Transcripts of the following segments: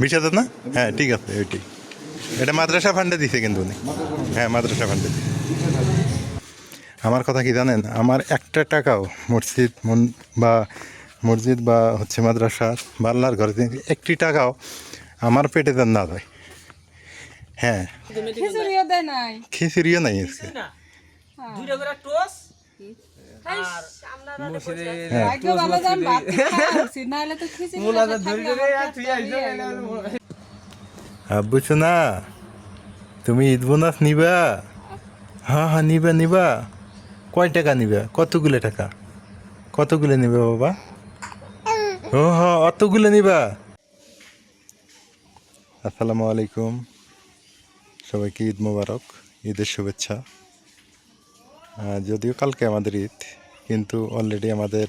বিশ হাজার না? হ্যাঁ ঠিক আছে ওইটাই এটা মাদ্রাসা ফান্ডে দিছে কিন্তু উনি। হ্যাঁ মাদ্রাসা ফান্ডে দিছে। আমার কথা কি জানেন? আমার একটা টাকাও মসজিদ মন- বা মসজিদ বা হচ্ছে মাদ্রাসা বা আল্লাহর ঘরে একটি টাকাও আমার পেটে যেন না যায়। হ্যাঁ। খিচুড়িও নাই। খিচুড়িও নাই আজকে। আর। আব্বু না তুমি ঈদ বোনাস নিবা? হ্যাঁ হ্যাঁ নিবা নিবা। কয় টাকা নিবা? কতগুলো টাকা? কতগুলো নিবে বাবা? ও হ্যাঁ অতগুলো নিবা। আসসালামু আলাইকুম। সবাইকে ঈদ মোবারক ঈদের শুভেচ্ছা। যদিও কালকে আমাদের ঈদ কিন্তু অলরেডি আমাদের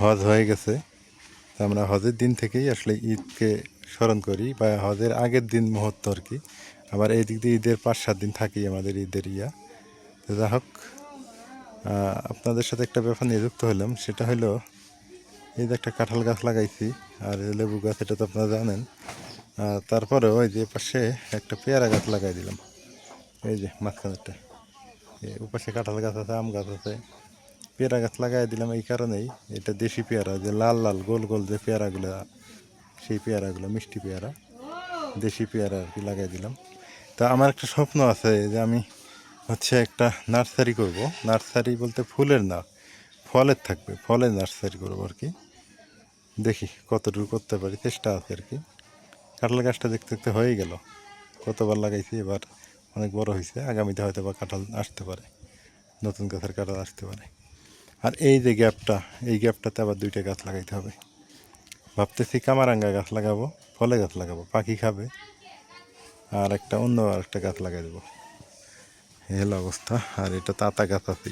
হজ হয়ে গেছে। তো আমরা হজের দিন থেকেই আসলে ঈদকে স্মরণ করি বা হজের আগের দিন মুহূর্ত আর কি। আবার এই দিক দিয়ে ঈদের পাঁচ, সাত দিন থাকি আমাদের ঈদের ইয়া। তো যা হোক আপনাদের সাথে একটা ব্যাপার নিয়ে যুক্ত হলাম। সেটা হলো এই যে একটা কাঁঠাল গাছ লাগাইছি, আর লেবু গাছ এটা তো আপনারা জানেন। তারপরে ওই যে পাশে একটা পেয়ারা গাছ লাগাই দিলাম। এই যে মাঝখানেরটা। ওপাশে কাঁঠাল গাছ আছে, আম গাছ আছে। পেয়ারা গাছ লাগাই দিলাম এই কারণেই। এটা দেশি পেয়ারা, যে লাল লাল, গোল গোল যে পেয়ারাগুলো, সেই পেয়ারাগুলো, মিষ্টি পেয়ারা, দেশি পেয়ারা আর কি লাগাই দিলাম। তা আমার একটা স্বপ্ন আছে যে আমি হচ্ছে একটা নার্সারি করব। নার্সারি বলতে ফুলের না, ফলের থাকবে, ফলের নার্সারি করব আর কি। দেখি কতটুকু করতে পারি, চেষ্টা আছে আর কি। কাঁঠাল গাছটা দেখতে দেখতে হয়ে গেল। কতবার লাগাইছি, এবার অনেক বড় হয়েছে আগামীতে হয়তো বা কাঁঠাল আসতে পারে, নতুন গাছের কাঁঠাল আসতে পারে। আর এই যে গ্যাপটা, এই গ্যাপটাতে আবার দুইটা গাছ লাগাইতে হবে। ভাবতেছি কামারাঙ্গা গাছ লাগাবো, ফলে গাছ লাগাবো, পাখি খাবে, আর একটা অন্য আর একটা গাছ লাগাই দেবো। হলো অবস্থা, আর এটা তাতা গাছ আছে।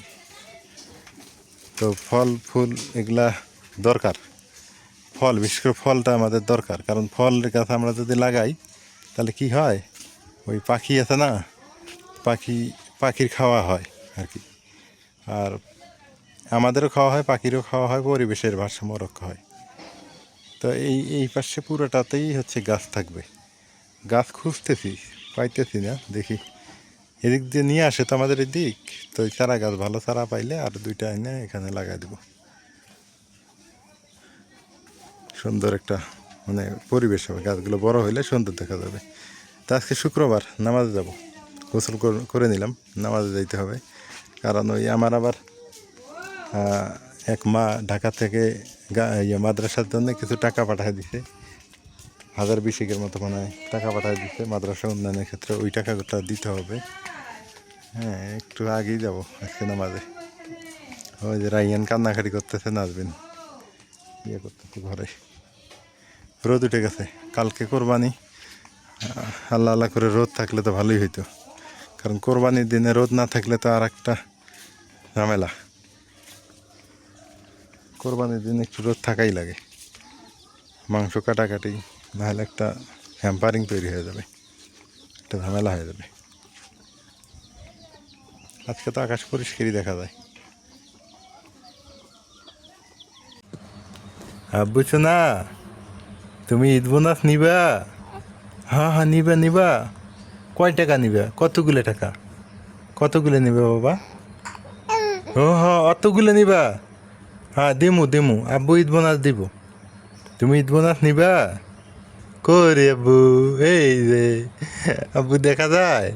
তো ফল, ফুল এগুলা দরকার। ফল, বিশেষ করে ফলটা আমাদের দরকার, কারণ ফল গাছ আমরা যদি লাগাই, তাহলে কি হয়? ওই পাখি আছে না, পাখি, পাখির খাওয়া হয় আর কি। আর আমাদেরও খাওয়া হয়, পাখিরও খাওয়া হয়, পরিবেশের ভারসাম্য রক্ষা হয়। তো এই এই পাশে পুরোটাতেই হচ্ছে গাছ থাকবে। গাছ খুঁজতেছি, পাইতেছি না, দেখি। এদিক দিয়ে নিয়ে আসে তো আমাদের এদিক, তো ওই চারা গাছ, ভালো চারা পাইলে আর দুইটা এনে এখানে লাগাই দেবো। সুন্দর একটা মানে পরিবেশ হবে, গাছগুলো বড় হইলে সুন্দর দেখা যাবে। তা আজকে শুক্রবার, নামাজে যাব। গোসল করে নিলাম, নামাজে যাইতে হবে। কারণ ওই আমার আবার এক মা ঢাকা থেকে ইয়ে মাদ্রাসার জন্য কিছু টাকা পাঠিয়ে দিছে। হাজার বিশেকের মতো মনে হয় টাকা পাঠিয়ে দিচ্ছে মাদ্রাসা উন্নয়নের ক্ষেত্রে। ওই টাকাটা দিতে হবে। হ্যাঁ একটু আগেই যাব আজকে নামাজে। ওই যে রাইয়ান কান্নাকাটি করতেছে নাচবেন ইয়ে করতেছে ঘরে। রোদ উঠে গেছে। কালকে কোরবানি। আল্লাহ আল্লাহ করে রোদ থাকলে তো ভালোই হইতো। কারণ কোরবানির দিনে রোদ না থাকলে তো আর একটা ঝামেলা। কোরবানির দিন একটু রোদ থাকাই লাগে। মাংস কাটাকাটি, নাহলে একটা হ্যাম্পারিং তৈরি হয়ে যাবে। একটা ঝামেলা হয়ে যাবে। আজকে তো আকাশ পরিষ্কারই দেখা যায়। আব্বু না তুমি ঈদ বোনাস নিবা? হ্যাঁ হ্যাঁ নিবা নিবা। কয় টাকা নিবা? কতগুলো টাকা? কতগুলো নিবে বাবা? ও হ্যাঁ অতগুলো নিবা। হ্যাঁ দিমু দিমু। আব্বু ঈদ বোনাস দিব। তুমি ঈদ বোনাস নিবা? করে আব্বু? এই যে। আব্বু দেখা যায়?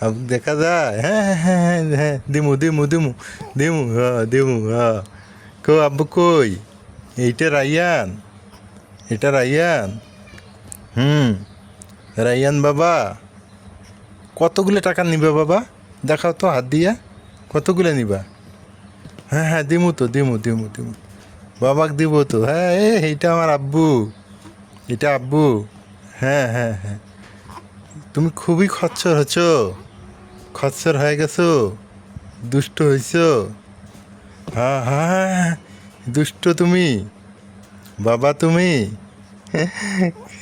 আব্বু দেখা যায়? হ্যাঁ হ্যাঁ হ্যাঁ হ্যাঁ হ্যাঁ। দিমু দিমু দিমু। দিমু হ্যাঁ দিমু হ্যাঁ। কো আব্বু কই? এইটা রাইয়ান। এটা রাইয়ান। হুম, রাইয়ান বাবা। কতগুলো টাকা নিবে বাবা? দেখাও তো হাত দিয়া। কতগুলো নিবা? হ্যাঁ হ্যাঁ দিমু তো দিমু দিমু দিমু। বাবাক দিব তো। হ্যাঁ এ এইটা আমার আব্বু। এটা আব্বু। হ্যাঁ হ্যাঁ হ্যাঁ। তুমি খুবই খচ্চর হচ্ছ। খচ্চর হয়ে গেছো। দুষ্ট হয়েছ হ্যাঁ হ্যাঁ হ্যাঁ, দুষ্ট তুমি। বাবা তুমি।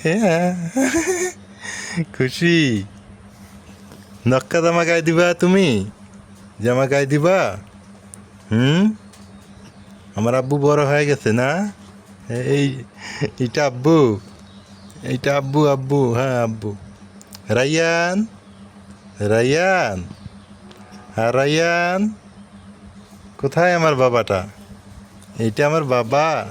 হ্যাঁ, খুশি। নক্কা জামা গায়ে দিবা তুমি? জামা গায়ে দিবা? হুম? আমার আব্বু বড় হয়ে গেছে না? এই এটা আব্বু। এইটা আব্বু আব্বু। হ্যাঁ আব্বু। রাইয়ান রাইয়ান হ্যাঁ রাইয়ান কোথায় আমার বাবাটা? এইটা আমার বাবা।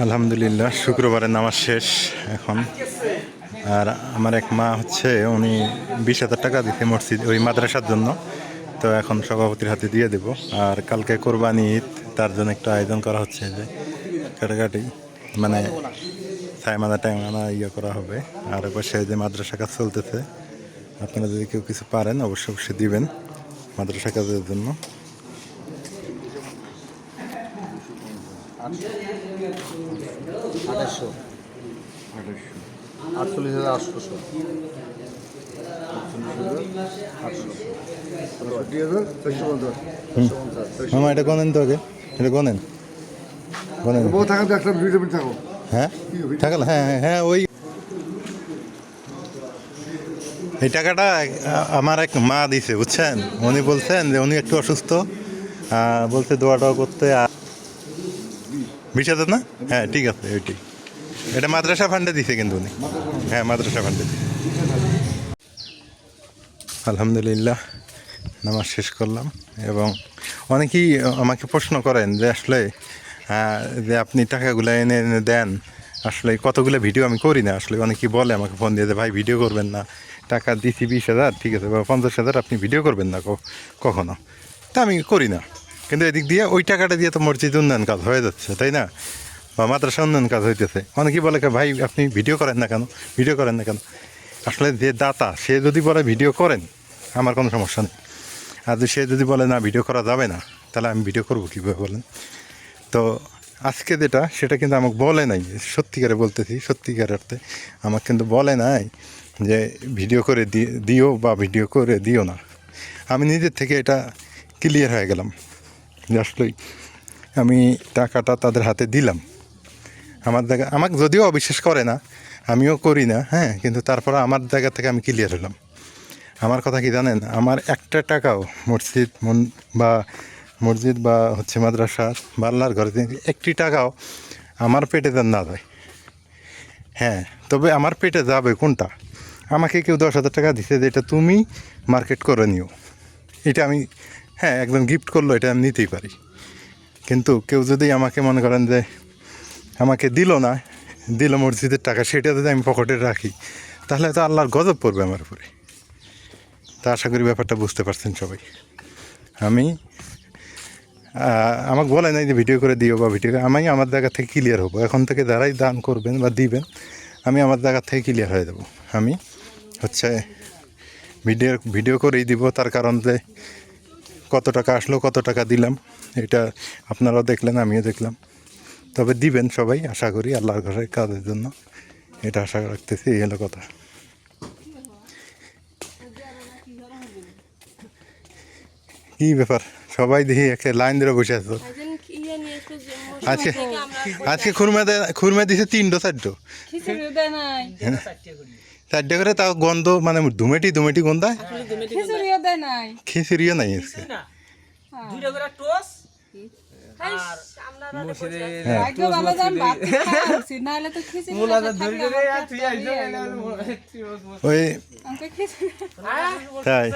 আলহামদুলিল্লাহ, শুক্রবারের নামাজ শেষ এখন। আর আমার এক মা হচ্ছে, উনি বিশ হাজার টাকা দিতে মসজিদ, ওই মাদ্রাসার জন্য। তো এখন সভাপতির হাতে দিয়ে দেব। আর কালকে কোরবানি ঈদ, তার জন্য একটু আয়োজন করা হচ্ছে যে কাটাকাটি। মানে ছায়মানা টাইমানা ইয়ে করা হবে। আর পাশে যে মাদ্রাসা কাজ চলতেছে, আপনারা যদি কেউ কিছু পারেন, অবশ্যই অবশ্যই দিবেন মাদ্রাসা কাজের জন্য। আঠাশশো। আটচল্লিশ হাজার আটশোশো আটষট্টি হাজার চারশো পঞ্চাশ চারশো পঞ্চাশ মামা এটা গনেন তো আগে এটা গনেন গনেন বউ থাকা একটা দুইটা থাকো। হ্যাঁ? থাকলে হ্যাঁ হ্যাঁ হ্যাঁ ওই এই টাকাটা আমার এক মা দিছে বুঝছেন? উনি বলছেন যে উনি একটু অসুস্থ বলছে দোয়া টোয়া করতে আর বিশ হাজার না? হ্যাঁ ঠিক আছে ওইটি এটা মাদ্রাসা ফান্ডে দিছে কিন্তু উনি। হ্যাঁ মাদ্রাসা ফান্ডে দিছে। আলহামদুলিল্লাহ, নামাজ শেষ করলাম এবং অনেকেই আমাকে প্রশ্ন করেন যে আসলে যে আপনি টাকাগুলো এনে এনে দেন, আসলে কতগুলো ভিডিও আমি করি না? আসলে অনেকেই বলে আমাকে ফোন দিয়ে যে, ভাই, ভিডিও করবেন না। টাকা দিছি বিশ হাজার, ঠিক আছে, বা পঞ্চাশ হাজার আপনি ভিডিও করবেন না কখনো? তা আমি করি না। কিন্তু এদিক দিয়ে ওই টাকাটা দিয়ে তো মসজিদ উন্নয়ন কাজ হয়ে যাচ্ছে, তাই না? বা মাদ্রাসা উন্নয়ন কাজ হইতেছে। অনেকেই বলে, ভাই, আপনি ভিডিও করেন না কেন? ভিডিও করেন না কেন? আসলে যে দাতা, সে যদি বলে ভিডিও করেন আমার কোনো সমস্যা নেই। আর সে যদি বলে, না ভিডিও করা যাবে না, তাহলে আমি ভিডিও করব কীভাবে বলেন? তো আজকে যেটা, সেটা কিন্তু আমাকে বলে নাই। সত্যিকারে বলতেছি, সত্যিকার অর্থে আমাকে কিন্তু বলে নাই যে ভিডিও করে দিও বা ভিডিও করে দিও না। আমি নিজের থেকে এটা ক্লিয়ার হয়ে গেলাম। আসলেই আমি টাকাটা তাদের হাতে দিলাম। আমার জায়গা, আমাকে যদিও অবিশ্বাস করে না, আমিও করি না হ্যাঁ কিন্তু তারপরে আমার জায়গা থেকে আমি ক্লিয়ার হলাম। আমার কথা কি জানেন? আমার একটা টাকাও মসজিদ, মন, বা মসজিদ বা হচ্ছে মাদ্রাসা বা ঘরে, একটি টাকাও আমার পেটে যেন না যায়। হ্যাঁ তবে আমার পেটে যাবে কোনটা? আমাকে কেউ দশ হাজার টাকা দিছে যে এটা তুমি মার্কেট করে নিও। এটা আমি হ্যাঁ একদম গিফট করল, এটা আমি নিতেই পারি। কিন্তু কেউ যদি আমাকে মনে করেন যে আমাকে দিল না, দিল মসজিদের টাকা, সেটা যদি আমি পকেটে রাখি, তাহলে তো আল্লাহর গজব পড়বে আমার উপরে। তা আশা করি ব্যাপারটা বুঝতে পারছেন সবাই। আমি আমাকে বলে নাই যে ভিডিও করে দিও বা ভিডিও আমি আমার জায়গা থেকে ক্লিয়ার হব। এখন থেকে যারাই দান করবেন বা দিবেন, আমি আমার জায়গা থেকে ক্লিয়ার হয়ে যাব। আমি হচ্ছে ভিডিও ভিডিও করেই দিব, তার কারণ যে কত টাকা আসলো, কত টাকা দিলাম, এটা আপনারাও দেখলেন, আমিও দেখলাম। তবে দিবেন সবাই, আশা করি আল্লাহর ঘরের কাজের জন্য। এটা আশা রাখতেছি, এই হলো কথা। কি ব্যাপার? সবাই দেখি একটা লাইন ধরে বসে আছো। আজকে আজকে খুরমা দে খুরমা দিছে তিনটো চারটো। চারটে করে তাও গন্ধ মানে ধুমেটি ধুমেটি গন্ধায় খিচুড়িও নাই আজকে। হ্যাঁ। ইয়ে হয়ে। ওই তাই।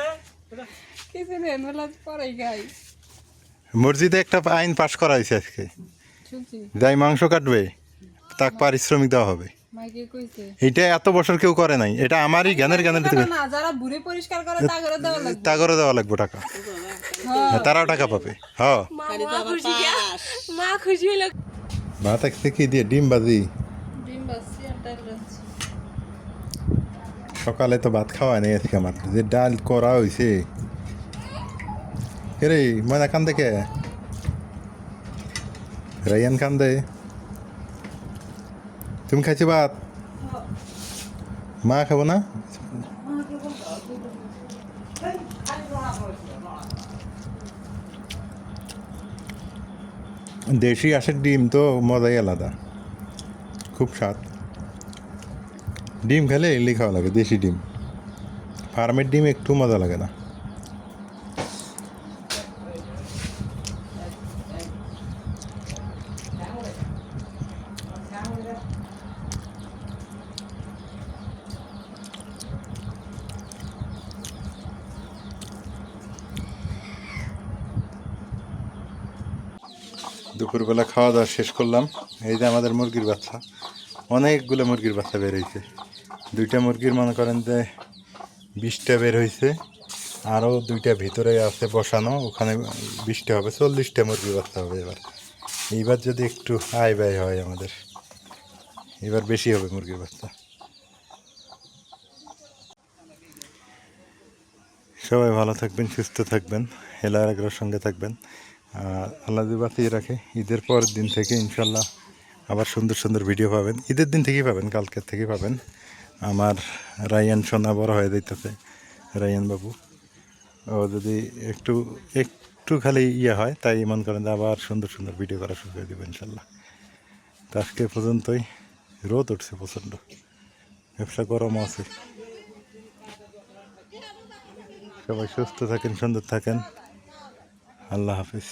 মসজিদে একটা আইন পাশ করা হয়েছে আজকে যাই মাংস কাটবে তাক পারিশ্রমিক দেওয়া হবে। এটা এত বছর কেউ করে নাই এটা আমারই জ্ঞানের জ্ঞানের ভিতরে। না যারা বুড়ি পরিষ্কার করে তাগরে দেওয়া লাগবে। তা করে দেওয়া লাগবে টাকা। হ্যাঁ, তারাও টাকা পাবে। হ্যাঁ। মা খুশি ভাত একসাথে কি দিয়ে ডিম বাজি। সকালে তো ভাত খাওয়া নেই আজকে আমার। যে ডাল করা হয়েছে রে ময়না কান দেখে রাইয়ান কান দে তুমি খাইছো ভাত? মা খাব না? দেশি আশের ডিম তো মজাই আলাদা। খুব স্বাদ। ডিম খেলে এলি লাগে, দেশি ডিম। ফার্মের ডিম একটু মজা লাগে না। দুপুরবেলা খাওয়া দাওয়া শেষ করলাম। এই যে আমাদের মুরগির বাচ্চা। অনেকগুলো মুরগির বাচ্চা বের হয়েছে। দুইটা মুরগির মনে করেন যে বিশটা বের হয়েছে। আরও দুইটা ভিতরে আছে বসানো। ওখানে বিশটা হবে, চল্লিশটা মুরগির বাচ্চা হবে এবার। এইবার যদি একটু আয় ব্যয় হয় আমাদের, এবার বেশি হবে মুরগির বাচ্চা। সবাই ভালো থাকবেন, সুস্থ থাকবেন হেলার আগ্রহের সঙ্গে থাকবেন। আর আল্লাহ যদি রাখে, ঈদের পরের দিন থেকে ইনশাল্লাহ আবার সুন্দর সুন্দর ভিডিও পাবেন। ঈদের দিন থেকেই পাবেন, কালকের থেকে পাবেন। আমার রায়ান সোনা বড় হয়ে যাইতেছে, রায়ান বাবু। ও যদি একটু একটু খালি ইয়ে হয়, তাই মনে করেন আবার সুন্দর সুন্দর ভিডিও করা শুরু করে দেবো ইনশাল্লাহ তো আজকে পর্যন্তই। রোদ উঠছে প্রচণ্ড। ব্যবসা গরম আছে। সবাই সুস্থ থাকেন, সুন্দর থাকেন। আল্লাহ হাফিজ।